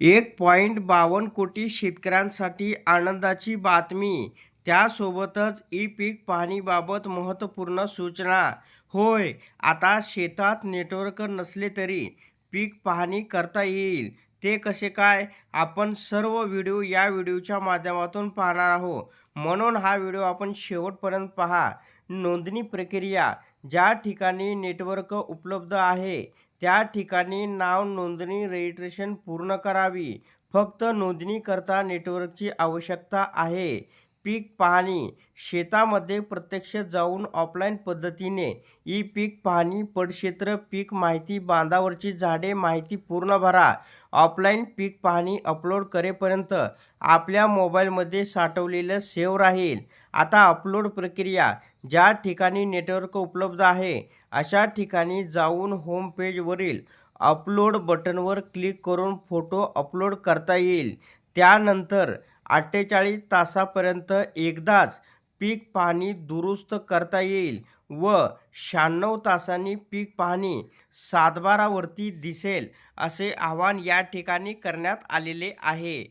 एक पॉईंट बावन्न कोटी शेतकऱ्यांसाठी आनंदाची बातमी. त्यासोबतच ई पीक पाहणीबाबत महत्त्वपूर्ण सूचना. होय आता शेतात नेटवर्क नसले तरी पीक पाहणी करता येईल. ते कसे काय? आपण सर्व व्हिडिओ या व्हिडिओच्या माध्यमातून पाहणार आहोत. म्हणून हा व्हिडिओ आपण शेवटपर्यंत पहा. नोंदणी प्रक्रिया. ज्या ठिकाणी नेटवर्क उपलब्ध आहे त्या ठिकाणी नाव नोंदणी रजिस्ट्रेशन पूर्ण करावी. फक्त नोंदणीकरता नेटवर्कची आवश्यकता आहे. पीक पाहणी. शेतामध्ये प्रत्यक्ष जाऊन ऑफलाईन पद्धतीने ई पीक पाहणी पडक्षेत्र पीक माहिती बांधावरची झाडे माहिती पूर्ण भरा. ऑफलाईन पीक पाहणी अपलोड करेपर्यंत आपल्या मोबाईलमध्ये साठवलेलं सेव राहील. आता अपलोड प्रक्रिया. ज्या ठिकाणी नेटवर्क उपलब्ध आहे अशा ठिकाणी जाऊन होम पेजवरील अपलोड बटनवर क्लिक करून फोटो अपलोड करता येईल. त्यानंतर अठ्ठेचाळीस तासापर्यंत एकदाच पीक पाहणी दुरुस्त करता येईल व शहाण्णव तासांनी पीक पाहणी सातबारावरती दिसेल असे आवाहन या ठिकाणी करण्यात आलेले आहे.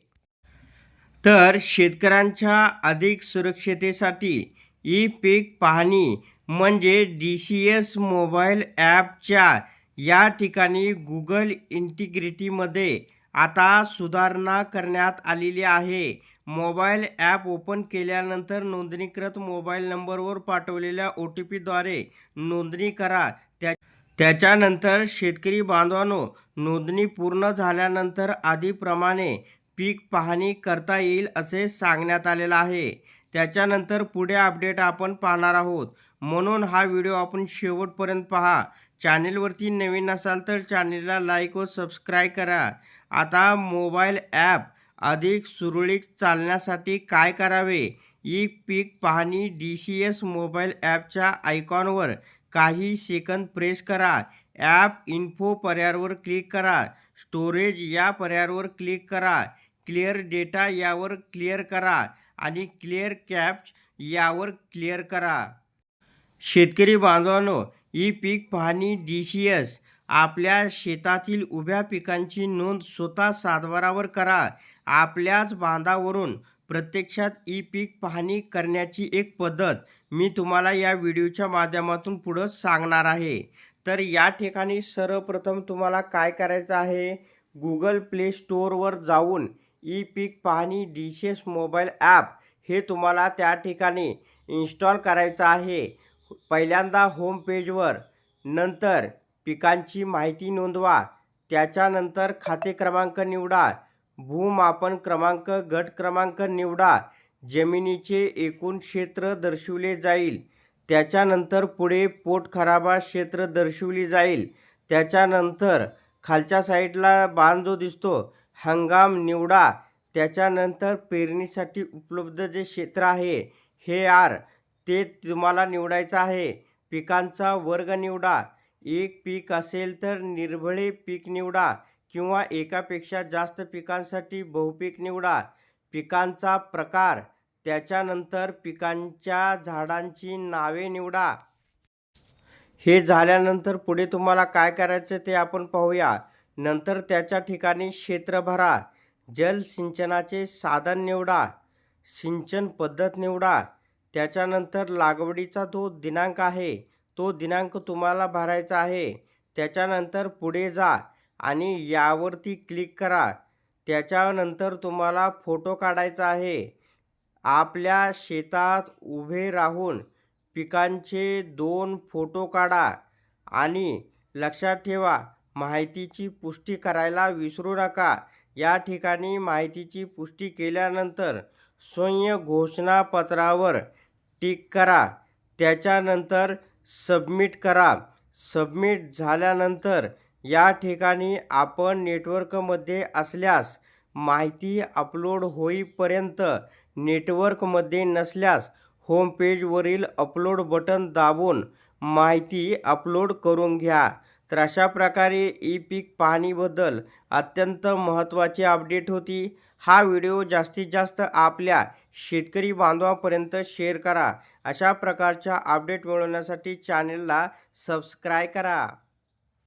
तर शेतकऱ्यांच्या अधिक सुरक्षितेसाठी ई पीक पाहणी म्हणजे डी सी एस मोबाईल ॲपच्या या ठिकाणी गुगल इंटिग्रिटीमध्ये आता सुधारणा करण्यात आलेली आहे. मोबाईल ॲप ओपन केल्यानंतर नोंदणीकृत मोबाईल नंबरवर पाठवलेल्या ओ टी पीद्वारे नोंदणी करा. त्या त्याच्यानंतर शेतकरी बांधवांनो नोंदणी पूर्ण झाल्यानंतर आधीप्रमाणे पीक पाहणी करता येईल असे सांगण्यात आलेलं आहे. त्याच्यानंतर पुढे अपडेट आपण पाहणार आहोत. म्हणून हा व्हिडिओ आपण शेवटपर्यंत पहा. चॅनेलवरती नवीन असाल तर चॅनेलला लाईक व सबस्क्राईब करा. आता मोबाईल ॲप अधिक सुरळीत चालण्यासाठी काय करावे? ई पीक पाहणी डी सी एस मोबाईल ॲपच्या आयकॉनवर काही सेकंद प्रेस करा. ॲप इन्फो पर्यायावर क्लिक करा. स्टोरेज या पर्यायावर क्लिक करा. क्लिअर डेटा यावर क्लिअर करा. आणि क्लिअर कॅप्च यावर क्लिअर करा. शेतकरी बांधवांनो ई पीक पाहणी डी सी एस आपल्या शेतातील उभ्या पिकांची नोंद स्वतः सातबारावर करा. आपल्याच बांधावरून प्रत्यक्षात ई पीक पाहणी करण्याची एक पद्धत मी तुम्हाला या व्हिडिओच्या माध्यमातून पुढं सांगणार आहे. तर या ठिकाणी सर्वप्रथम तुम्हाला काय करायचं आहे? गुगल प्ले स्टोअरवर जाऊन ई पीक पाहणी डिशेस मोबाईल ॲप हे तुम्हाला त्या ठिकाणी इन्स्टॉल करायचं आहे. पहिल्यांदा होम पेजवर नंतर पिकांची माहिती नोंदवा. त्याच्यानंतर खाते क्रमांक निवडा. भूमापन क्रमांक गट क्रमांक निवडा. जमिनीचे एकूण क्षेत्र दर्शवले जाईल. त्याच्यानंतर पुढे पोट खराबा क्षेत्र दर्शवली जाईल. त्याच्यानंतर खालच्या साईडला बाण जो दिसतो हंगाम निवडा. त्याच्यानंतर पेरणीसाठी उपलब्ध जे क्षेत्र आहे हे आर ते तुम्हाला निवडायचं आहे. पिकांचा वर्ग निवडा. एक पीक असेल तर निर्भळे पीक निवडा किंवा एकापेक्षा जास्त पिकांसाठी बहुपीक निवडा. पिकांचा प्रकार. त्याच्यानंतर पिकांच्या झाडांची नावे निवडा. हे झाल्यानंतर पुढे तुम्हाला काय करायचं ते आपण पाहूया. नंतर त्याच्या ठिकाणी क्षेत्र भरा जलसिंचनाचे साधन निवडा सिंचन पद्धत निवडा. त्याच्यानंतर लागवडीचा जो दिनांक आहे तो दिनांक तुम्हाला भरायचा आहे. त्याच्यानंतर पुढे जा आणि यावरती क्लिक करा. त्याच्यानंतर तुम्हाला फोटो काढायचा आहे. आपल्या शेतात उभे राहून पिकांचे दोन फोटो काढा आणि लक्षात ठेवा माहितीची पुष्टी करायला विसरू नका. या ठिकाणी माहितीची पुष्टी केल्यानंतर स्वयं घोषणापत्रावर टिक करा. त्याच्यानंतर सबमिट करा. सबमिट झाल्यानंतर या ठिकाणी आपण नेटवर्कमध्ये असल्यास माहिती अपलोड होईपर्यंत नेटवर्कमध्ये नसल्यास होम पेजवरील अपलोड बटन दाबून माहिती अपलोड करून घ्या. तर अशा प्रकारे ई पीक पाहणीबद्दल अत्यंत महत्त्वाची अपडेट होती. हा व्हिडिओ जास्तीत जास्त आपल्या शेतकरी बांधवापर्यंत शेअर करा. अशा प्रकारच्या अपडेट मिळवण्यासाठी चॅनेलला सबस्क्राय करा.